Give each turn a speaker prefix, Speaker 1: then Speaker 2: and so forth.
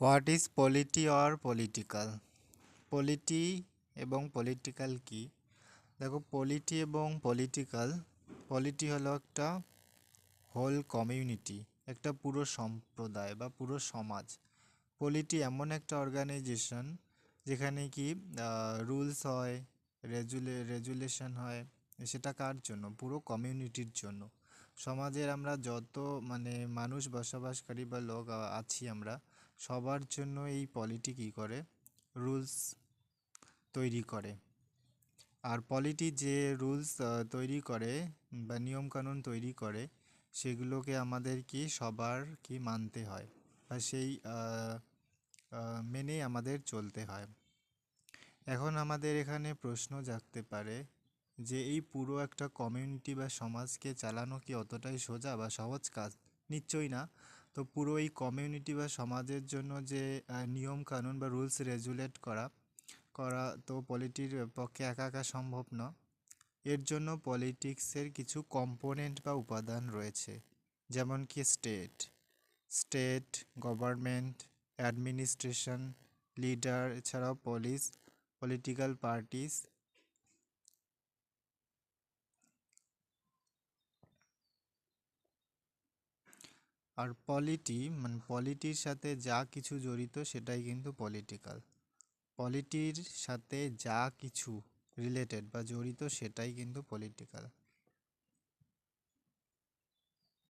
Speaker 1: What is polity or political polity এবং political কি? দেখো পলিটি এবং পলিটিক্যাল পলিটি হলো একটা হোল কমিউনিটি একটা পুরো সম্প্রদায় বা পুরো সমাজ। পলিটি এমন একটা অর্গানাইজেশন যেখানে কি রুলস হয় রেজুলে রেজুলেশন হয়, সেটা কার জন্য? পুরো কমিউনিটির জন্য। সমাজের আমরা যত মানে মানুষ বসবাসকারী বা লোক আছি আমরা সবার জন্য এই পলিটি কী করে? রুলস তৈরি করে। আর পলিটি যে রুলস তৈরি করে বা নিয়মকানুন তৈরি করে, সেগুলোকে আমাদের কি সবার কি মানতে হয় বা সেই মেনেই আমাদের চলতে হয়। এখন আমাদের এখানে প্রশ্ন জাগতে পারে যে এই পুরো একটা কমিউনিটি বা সমাজকে চালানো কি অতটাই সোজা বা সহজ কাজ? নিশ্চয়ই না। তো পুরো এই কমিউনিটি বা সমাজের জন্য যে নিয়ম কানুন বা রুলস রেজুলেট করা করা তো পলিটির পক্ষে একা একা সম্ভব না এর জন্য পলিটিক্সের কিছু কম্পোনেন্ট বা উপাদান রয়েছে, যেমন কি state state government administration leader এছাড়াও পুলিশ পলিটিক্যাল পার্টিস আর পলিটি মানে পলিটির সাথে যা কিছু জড়িত সেটাই কিন্তু পলিটিক্যাল পলিটির সাথে যা কিছু রিলেটেড বা জড়িত সেটাই কিন্তু পলিটিক্যাল